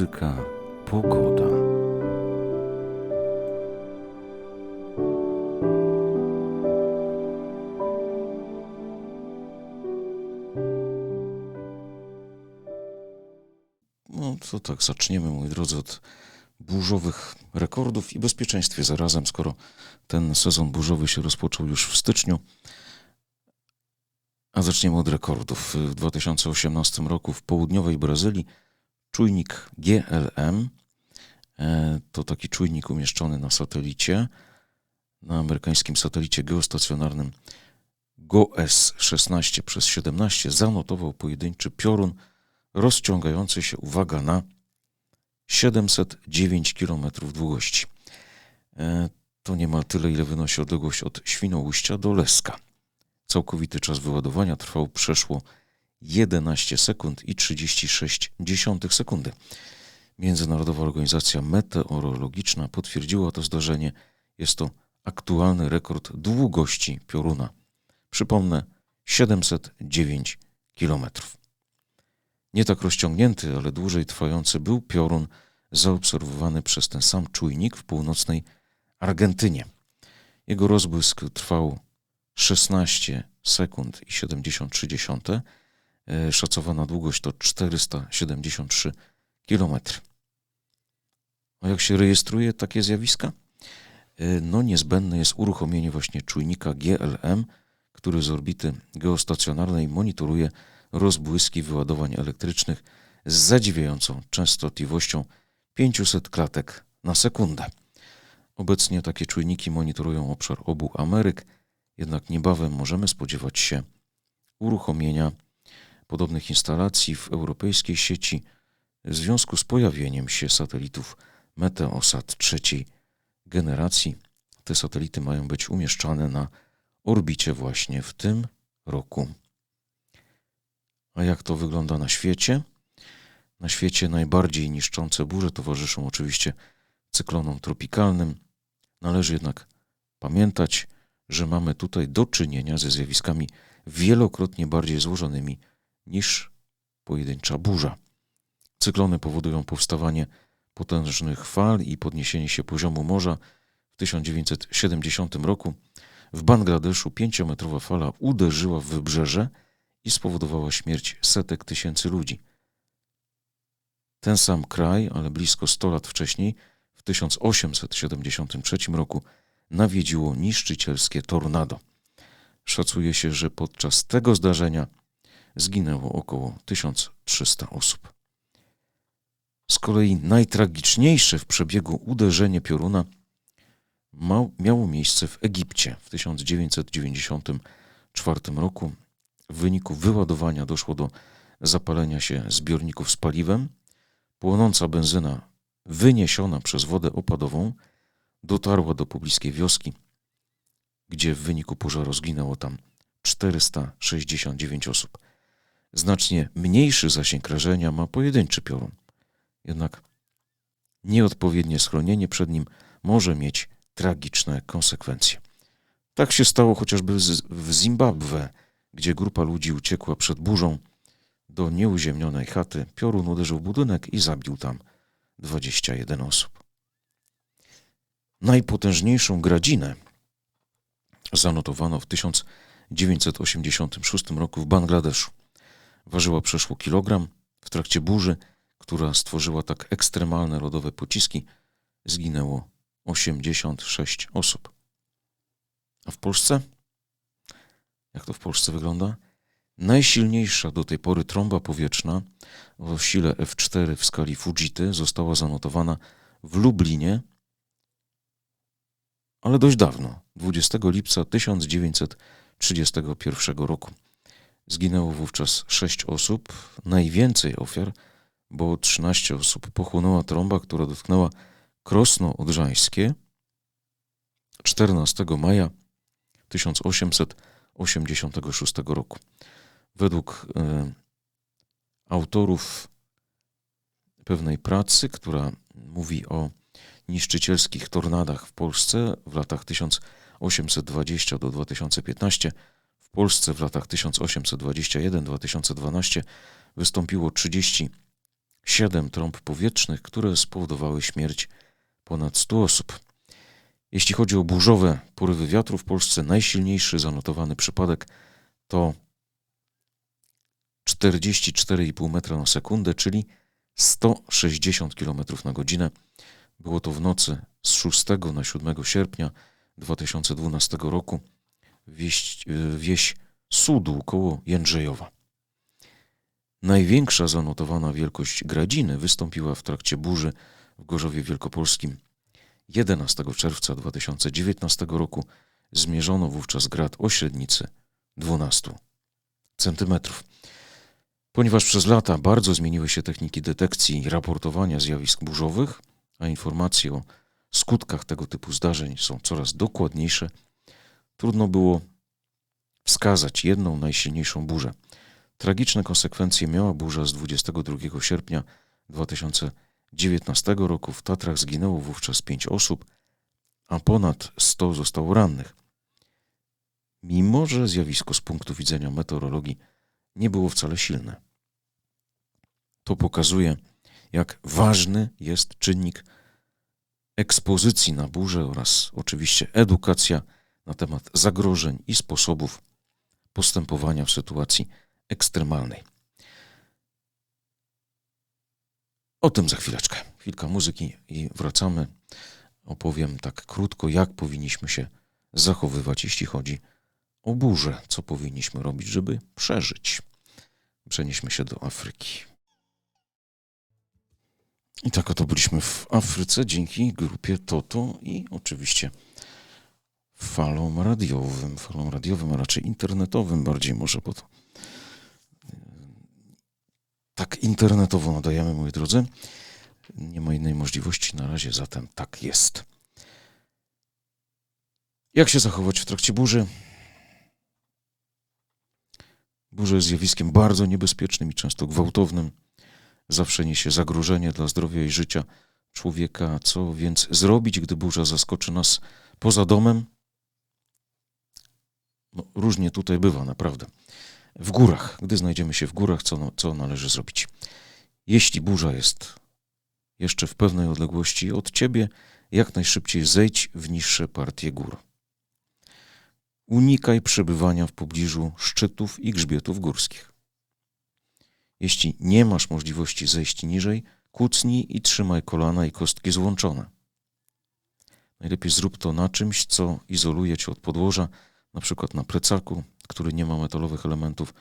Muzyka Pogoda. No to tak, zaczniemy, moi drodzy, od burzowych rekordów i bezpieczeństwie zarazem, skoro ten sezon burzowy się rozpoczął już w styczniu. A zaczniemy od rekordów. W 2018 roku w południowej Brazylii czujnik GLM, e, to taki czujnik umieszczony na satelicie, na amerykańskim satelicie geostacjonarnym GOES 16 przez 17 zanotował pojedynczy piorun rozciągający się, uwaga, na 709 km długości. E, to niemal tyle, ile wynosi odległość od Świnoujścia do Leska. Całkowity czas wyładowania trwał przeszło 11 sekund i 36 dziesiątych sekundy. Międzynarodowa Organizacja Meteorologiczna potwierdziła to zdarzenie. Jest to aktualny rekord długości pioruna. Przypomnę, 709 kilometrów. Nie tak rozciągnięty, ale dłużej trwający był piorun zaobserwowany przez ten sam czujnik w północnej Argentynie. Jego rozbłysk trwał 16 sekund i 73 dziesiąte. E, szacowana długość to 473 km. A jak się rejestruje takie zjawiska? E, no niezbędne jest uruchomienie właśnie czujnika GLM, który z orbity geostacjonarnej monitoruje rozbłyski wyładowań elektrycznych z zadziwiającą częstotliwością 500 klatek na sekundę. Obecnie takie czujniki monitorują obszar obu Ameryk, jednak niebawem możemy spodziewać się uruchomienia podobnych instalacji w europejskiej sieci w związku z pojawieniem się satelitów Meteosat trzeciej generacji. Te satelity mają być umieszczane na orbicie właśnie w tym roku. A jak to wygląda na świecie? Na świecie najbardziej niszczące burze towarzyszą oczywiście cyklonom tropikalnym. Należy jednak pamiętać, że mamy tutaj do czynienia ze zjawiskami wielokrotnie bardziej złożonymi niż pojedyncza burza. Cyklony powodują powstawanie potężnych fal i podniesienie się poziomu morza. W 1970 roku w Bangladeszu pięciometrowa fala uderzyła w wybrzeże i spowodowała śmierć setek tysięcy ludzi. Ten sam kraj, ale blisko 100 lat wcześniej, w 1873 roku, nawiedziło niszczycielskie tornado. Szacuje się, że podczas tego zdarzenia zginęło około 1300 osób. Z kolei najtragiczniejsze w przebiegu uderzenie pioruna miało miejsce w Egipcie w 1994 roku. W wyniku wyładowania doszło do zapalenia się zbiorników z paliwem. Płonąca benzyna wyniesiona przez wodę opadową dotarła do pobliskiej wioski, gdzie w wyniku pożaru zginęło tam 469 osób. Znacznie mniejszy zasięg rażenia ma pojedynczy piorun. Jednak nieodpowiednie schronienie przed nim może mieć tragiczne konsekwencje. Tak się stało chociażby w Zimbabwe, gdzie grupa ludzi uciekła przed burzą do nieuziemnionej chaty. Piorun uderzył budynek i zabił tam 21 osób. Najpotężniejszą gradzinę zanotowano w 1986 roku w Bangladeszu. Ważyła przeszło kilogram. W trakcie burzy, która stworzyła tak ekstremalne lodowe pociski, zginęło 86 osób. A w Polsce? Jak to w Polsce wygląda? Najsilniejsza do tej pory trąba powietrzna o sile F4 w skali Fujity została zanotowana w Lublinie, ale dość dawno, 20 lipca 1931 roku. Zginęło wówczas 6 osób, najwięcej ofiar, bo 13 osób pochłonęła trąba, która dotknęła Krosno Odrzańskie 14 maja 1886 roku. Według y, autorów pewnej pracy, która mówi o niszczycielskich tornadach w Polsce w latach 1820 do 2015, w Polsce w latach 1821-2012 wystąpiło 30 siedem trąb powietrznych, które spowodowały śmierć ponad 100 osób. Jeśli chodzi o burzowe porywy wiatru w Polsce, najsilniejszy zanotowany przypadek to 44,5 metra na sekundę, czyli 160 km na godzinę. Było to w nocy z 6 na 7 sierpnia 2012 roku wieś, wieś Sudu koło Jędrzejowa. Największa zanotowana wielkość gradziny wystąpiła w trakcie burzy w Gorzowie Wielkopolskim 11 czerwca 2019 roku. Zmierzono wówczas grad o średnicy 12 centymetrów. Ponieważ przez lata bardzo zmieniły się techniki detekcji i raportowania zjawisk burzowych, a informacje o skutkach tego typu zdarzeń są coraz dokładniejsze, trudno było wskazać jedną najsilniejszą burzę. Tragiczne konsekwencje miała burza z 22 sierpnia 2019 roku. W Tatrach zginęło wówczas 5 osób, a ponad 100 zostało rannych. Mimo, że zjawisko z punktu widzenia meteorologii nie było wcale silne. To pokazuje, jak ważny jest czynnik ekspozycji na burzę oraz oczywiście edukacja na temat zagrożeń i sposobów postępowania w sytuacji ekstremalnej. O tym za chwileczkę. Chwilka muzyki i wracamy. Opowiem tak krótko, jak powinniśmy się zachowywać, jeśli chodzi o burzę, co powinniśmy robić, żeby przeżyć. Przenieśmy się do Afryki. I tak oto byliśmy w Afryce dzięki grupie Toto i oczywiście falom radiowym, falom radiowym, a raczej internetowym bardziej może, bo to e, tak internetowo nadajemy, moi drodzy. Nie ma innej możliwości na razie, zatem tak jest. Jak się zachować w trakcie burzy? Burza jest zjawiskiem bardzo niebezpiecznym i często gwałtownym. Zawsze niesie zagrożenie dla zdrowia i życia człowieka. Co więc zrobić, gdy burza zaskoczy nas poza domem? No, różnie tutaj bywa, naprawdę. W górach, gdy znajdziemy się w górach, co, co należy zrobić? Jeśli burza jest jeszcze w pewnej odległości od ciebie, jak najszybciej zejdź w niższe partie gór. Unikaj przebywania w pobliżu szczytów i grzbietów górskich. Jeśli nie masz możliwości zejść niżej, kucnij i trzymaj kolana i kostki złączone. Najlepiej zrób to na czymś, co izoluje cię od podłoża, na przykład na plecaku, który nie ma metalowych elementów,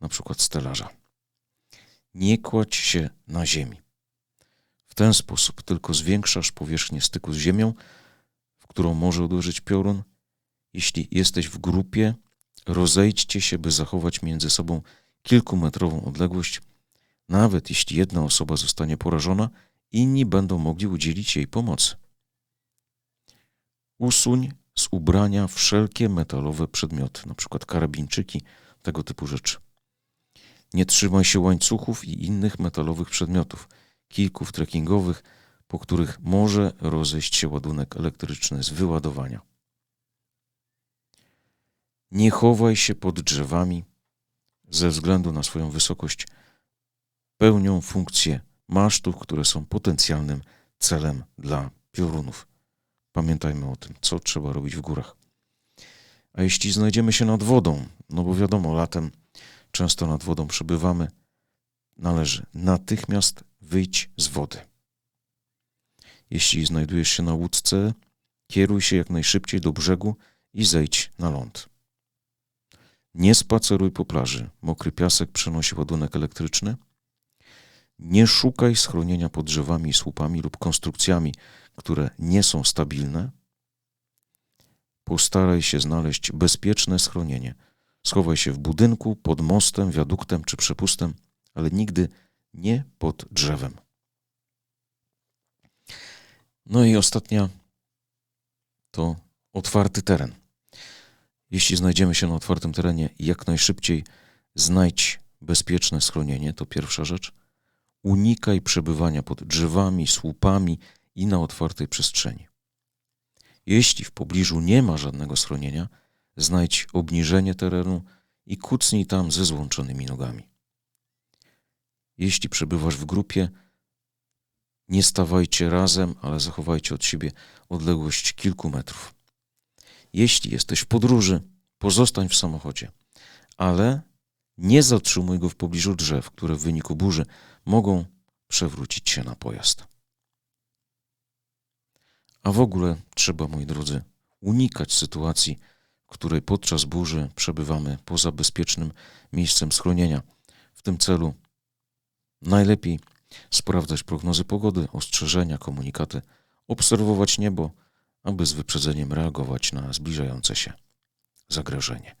na przykład stelaża. Nie kładź się na ziemi. W ten sposób tylko zwiększasz powierzchnię styku z ziemią, w którą może uderzyć piorun. Jeśli jesteś w grupie, rozejdźcie się, by zachować między sobą kilkumetrową odległość. Nawet jeśli jedna osoba zostanie porażona, inni będą mogli udzielić jej pomocy. Usuń z ubrania wszelkie metalowe przedmioty, np. karabinczyki, tego typu rzeczy. Nie trzymaj się łańcuchów i innych metalowych przedmiotów, kijków trekkingowych, po których może rozejść się ładunek elektryczny z wyładowania. Nie chowaj się pod drzewami ze względu na swoją wysokość. Pełnią funkcję masztów, które są potencjalnym celem dla piorunów. Pamiętajmy o tym, co trzeba robić w górach. A jeśli znajdziemy się nad wodą, no bo wiadomo, latem często nad wodą przebywamy, należy natychmiast wyjść z wody. Jeśli znajdujesz się na łódce, kieruj się jak najszybciej do brzegu i zejdź na ląd. Nie spaceruj po plaży. Mokry piasek przenosi ładunek elektryczny. Nie szukaj schronienia pod drzewami, słupami lub konstrukcjami, które nie są stabilne. Postaraj się znaleźć bezpieczne schronienie. Schowaj się w budynku, pod mostem, wiaduktem czy przepustem, ale nigdy nie pod drzewem. No i ostatnia to otwarty teren. Jeśli znajdziemy się na otwartym terenie, jak najszybciej znajdź bezpieczne schronienie, to pierwsza rzecz. Unikaj przebywania pod drzewami, słupami i na otwartej przestrzeni. Jeśli w pobliżu nie ma żadnego schronienia, znajdź obniżenie terenu i kucnij tam ze złączonymi nogami. Jeśli przebywasz w grupie, nie stawajcie razem, ale zachowajcie od siebie odległość kilku metrów. Jeśli jesteś w podróży, pozostań w samochodzie, ale nie zatrzymuj go w pobliżu drzew, które w wyniku burzy mogą przewrócić się na pojazd. A w ogóle trzeba, moi drodzy, unikać sytuacji, w której podczas burzy przebywamy poza bezpiecznym miejscem schronienia. W tym celu najlepiej sprawdzać prognozy pogody, ostrzeżenia, komunikaty, obserwować niebo, aby z wyprzedzeniem reagować na zbliżające się zagrożenie.